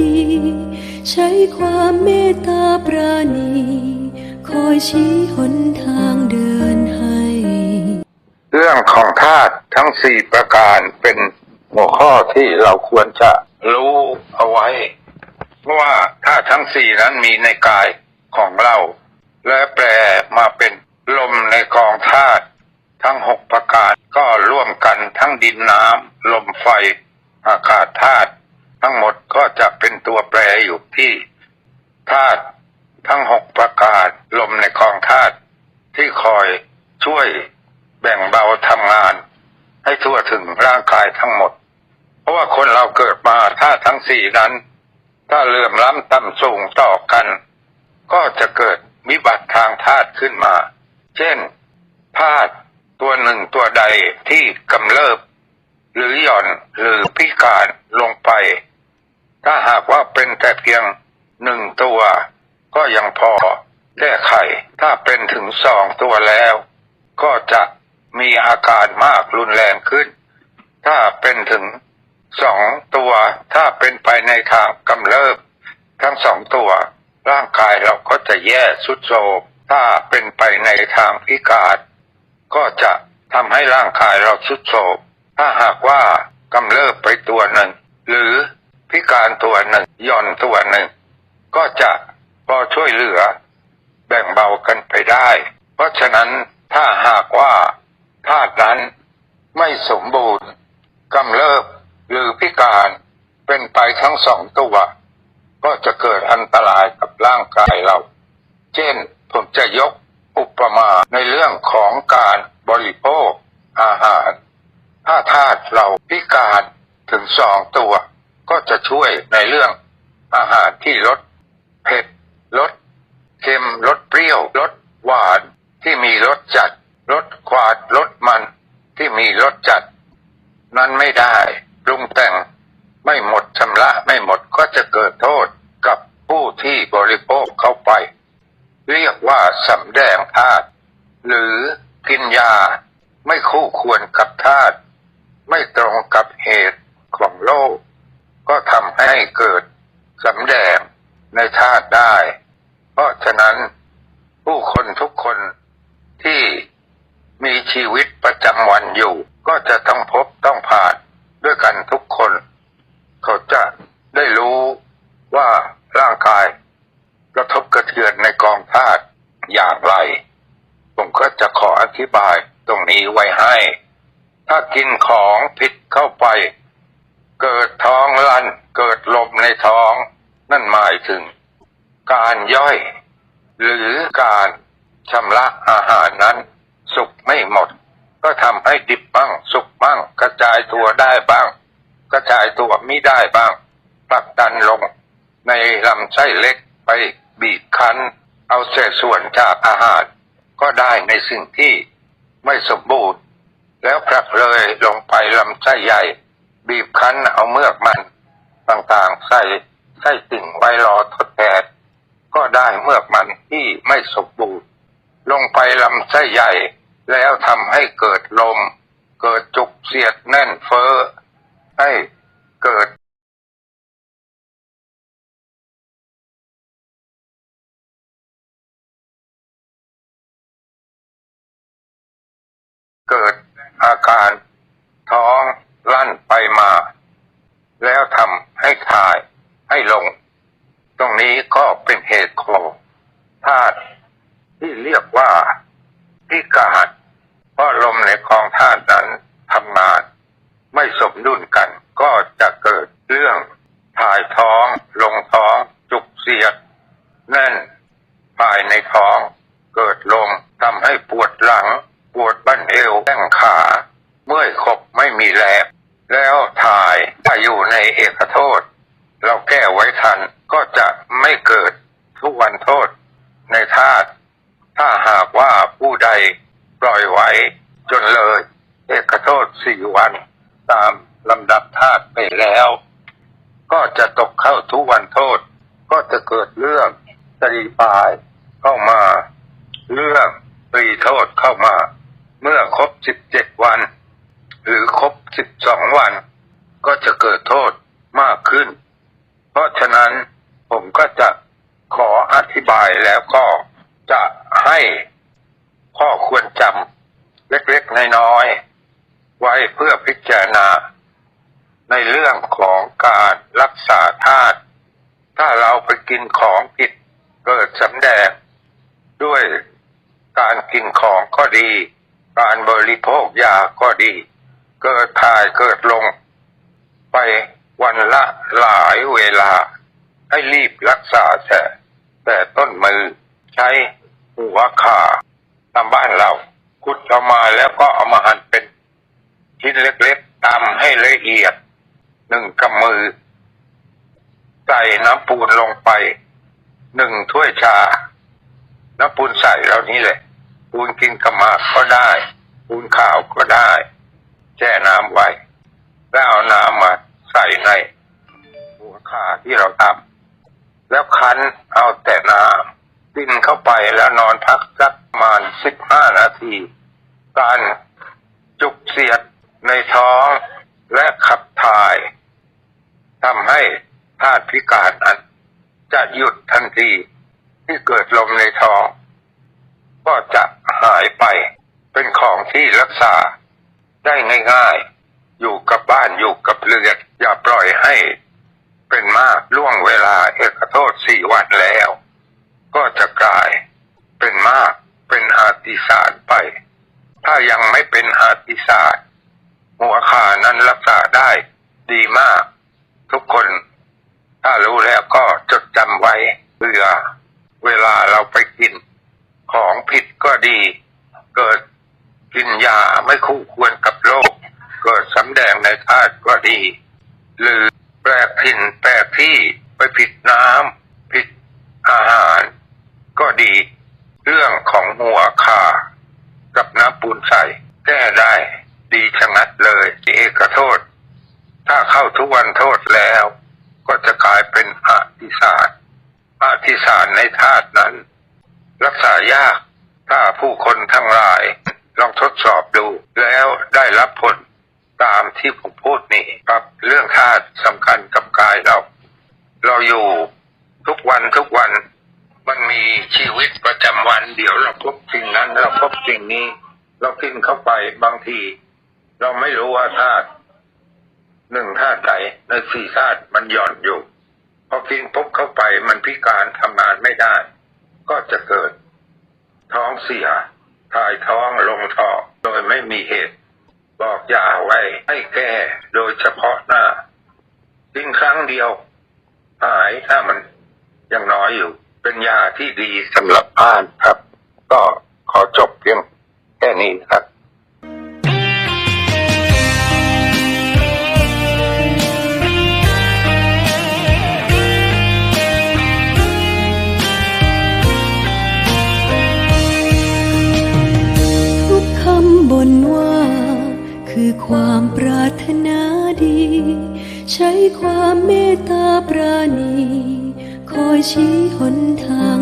ดี ใช้ความเมตตาปราณี คอยชี้หนทางเดินให้ เรื่องของธาตุทั้งสี่ประการเป็นหัวข้อที่เราควรจะรู้เอาไว้ เพราะว่าธาตุทั้งสี่นั้นมีในกายของเรา และแปลมาเป็นลมในกองธาตุทั้งหกประการก็ร่วมกันทั้งดินน้ำลมไฟ อากาศธาตุทั้งหมด ก็จะเป็นตัวแปรอยู่ที่ธาตุทั้งหกประการลมในกองธาตุที่คอยช่วยแบ่งเบาทำงาน ให้ทั่วถึงร่างกายทั้งหมด เพราะว่าคนเราเกิดมาถ้าทั้งสี่นั้น ถ้าเลื่อมล้ำต่ำสูงต่อกัน ก็จะเกิดวิบัติทางธาตุขึ้นมา เช่นธาตุตัวหนึ่งตัวใดที่กำเริบ หรือหย่อนหรือพิการลงไป ถ้าหากว่าเป็นแต่เพียงหนึ่งตัว ก็ยังพอแก้ไข ถ้าเป็นถึงสองตัวแล้ว ก็จะมีอาการมากรุนแรงขึ้น ถ้าเป็นถึงสองตัว ถ้าเป็นไปในทางกำเริบ ทั้งสองตัว ร่างกายเราก็จะแย่สุดโทมถ้าเป็นไปในทางพิการ ก็จะทำให้ร่างกายเราสุดโทมถ้าหากว่ากำเริบไปตัวหนึ่ง หรือ พิการตัวหนึ่งหย่อนตัวหนึ่ง ก็จะพอช่วยเหลือ แบ่งเบากันไปได้ เพราะฉะนั้นถ้าหากว่าธาตุนั้นไม่สมบูรณ์กำเริบหรือพิการเป็นไปทั้งสองตัว ก็จะเกิดอันตรายกับร่างกายเรา เช่นผมจะยกอุปมาในเรื่องของการบริโภคอาหาร ถ้าธาตุเราพิการถึงสองตัว ก็จะช่วยในเรื่องอาหารที่ลดเผ็ดลดเค็มลดเปรี้ยวลดหวานที่มีรสจัดลดควาดลดมันที่มีรสจัด นั้นไม่ได้ปรุงแต่งไม่หมดชำระไม่หมดก็จะเกิดโทษกับผู้ที่บริโภคเข้าไป เรียกว่าสำแดงธาตุหรือกินยาไม่คู่ควรกับธาตุไม่ตรงกับเหตุของโลก ก็ทำให้เกิดสำแดงในธาตุได้ เพราะฉะนั้นผู้คนทุกคนที่มีชีวิตประจำวันอยู่ ก็จะต้องพบต้องผ่านด้วยกันทุกคน เขาจะได้รู้ว่าร่างกายกระทบกระเทือนในกองธาตุอย่างไร ผมก็จะขออธิบายตรงนี้ไว้ให้ ถ้ากินของผิดเข้าไป เกิดท้องลั่นเกิดลมในท้อง นั่นหมายถึง การย่อย หรือการชำระอาหารนั้น สุกไม่หมด ก็ทำให้ดิบบ้าง สุกบ้าง กระจายตัวได้บ้าง กระจายตัวไม่ได้บ้างผลักดันลง ในลำไส้เล็กไปบีบคั้น เอาเศษส่วนจากอาหาร ก็ได้ในสิ่งที่ไม่สมบูรณ์ แล้วผลักเลยลงไปลำไส้ใหญ่ บีบคั้นเอาเมือกมันต่างๆ ใส่ใส่ติ่งไว้รอทดแทนก็ได้เมือกมันที่ไม่สมบูรณ์ลงไปลำไส้ใหญ่ แล้วทำให้เกิดลม เกิดจุกเสียดแน่นเฟ้อให้เกิด เกิดอาการท้องลั่นไปมา แล้ว ทำให้ถ่ายให้ลง ตรงนี้ก็เป็นเหตุของธาตุที่เรียกว่าพิการเพราะลมในกองธาตุนั้นทำงานไม่สมดุลกันก็จะเกิดเรื่องถ่ายท้องลงท้องจุกเสียด แน่นภายในท้องเกิดลมทำให้ปวดหลัง ปวดบั้นเอวแข้งขา เมื่อยขบไม่มีแรง แล้วถ่ายถ้าอยู่ใน เอกโทษ เราแก้ไว้ทันก็จะไม่เกิดทุกวันโทษในธาตุถ้าหากว่าผู้ใดปล่อยไว้จนเลย เอกโทษสี่วันตามลำดับธาตุไปแล้ว ก็จะตกเข้าทุกวันโทษ ก็จะเกิดเรื่องตรีปลายเข้ามา เรื่องตรีโทษเข้ามา เมื่อครบสิบเจ็ดวัน หรือครบสิบสองวัน ก็จะเกิดโทษมากขึ้น เพราะฉะนั้นผมก็จะขออธิบายแล้วก็จะให้ข้อควรจำเล็กๆน้อยๆไว้เพื่อพิจารณา ในเรื่องของการรักษาธาตุถ้าเราไปกินของผิดเกิดสำแดงด้วยการกินของก็ดี การบริโภคยาก็ดี เกิดทายเกิดลง ไปวันละหลายเวลา ให้รีบรักษาแต่แต่ต้นมือใช้หัวขาตามบ้านเราขุดออกมาแล้วก็เอามาหั่นเป็นชิ้นเล็กๆตำให้ละเอียดหนึ่งกำมือ ใส่น้ำปูนลงไปหนึ่งถ้วยชา น้ำปูนใส่เหล่านี้แหละ ปูนกินกระมากก็ได้ ปูนขาวก็ได้ แช่น้ำไว้แล้ว ที่เราทำแล้วคั้นเอาแต่น้ำกินเข้าไปแล้วนอนพักสักประมาณสิบห้านาที การจุกเสียดในท้องและขับถ่ายทำให้ธาตุพิการนั้นจะหยุดทันทีที่เกิดลมในท้อง ก็จะหายไปเป็นของที่รักษาได้ง่ายๆ อยู่กับบ้านอยู่กับเรือนอย่าปล่อยให้ เป็นมากล่วงเวลาเอกโทษสี่วันแล้ว ก็จะกลาย เป็นมากเป็นอาติศาสตร์ไป ถ้ายังไม่เป็นอาติศาสตร์หัวขานั้นรักษาได้ดีมาก ทุกคน ถ้ารู้แล้วก็จดจำไว้เพื่อเวลาเราไปกิน ของผิดก็ดี เกิดกินยาไม่คู่ควรกับโรคเกิดสำแดงในธาตุก็ดี หรือ แปลกถิ่นแปลกที่ไปผิดน้ำผิดอาหาร ก็ดี เรื่องของหัวขากับน้ำปูนใสแก้ได้ ดีชะงัดเลยเอกโทษ ถ้าเข้าทุกวันโทษแล้ว ก็จะกลายเป็นอธิศาสตร์อธิศาสตร์ในธาตุนั้น รักษายากถ้าผู้คนทั้งหลายลองทดสอบดูแล้วได้รับผลตามที่ผมพูดนี่ครับ เรื่องธาตุสำคัญกับกายเรา เราอยู่ทุกวันทุกวันมันมีชีวิตประจำวัน เดี๋ยวเราพบสิ่งนั้น เราพบสิ่งนี้ เรากินเข้าไปบางที เราไม่รู้ว่าธาตุหนึ่งธาตุใดในสี่ธาตุมันหย่อนอยู่พอกินปุ๊บเข้าไปมันพิการทำงานไม่ได้ ก็จะเกิดท้องเสียถ่ายท้องลงท้องโดยไม่มีเหตุ บอกยาไว้ให้แก้โดยเฉพาะหน้าทิ้งครั้งเดียว หายถ้ามันยังน้อยอยู่ เป็นยาที่ดีสำหรับอ่านครับ ก็ขอจบเพียงแค่นี้ครับ ความเมตตาปราณี คอยชี้หนทาง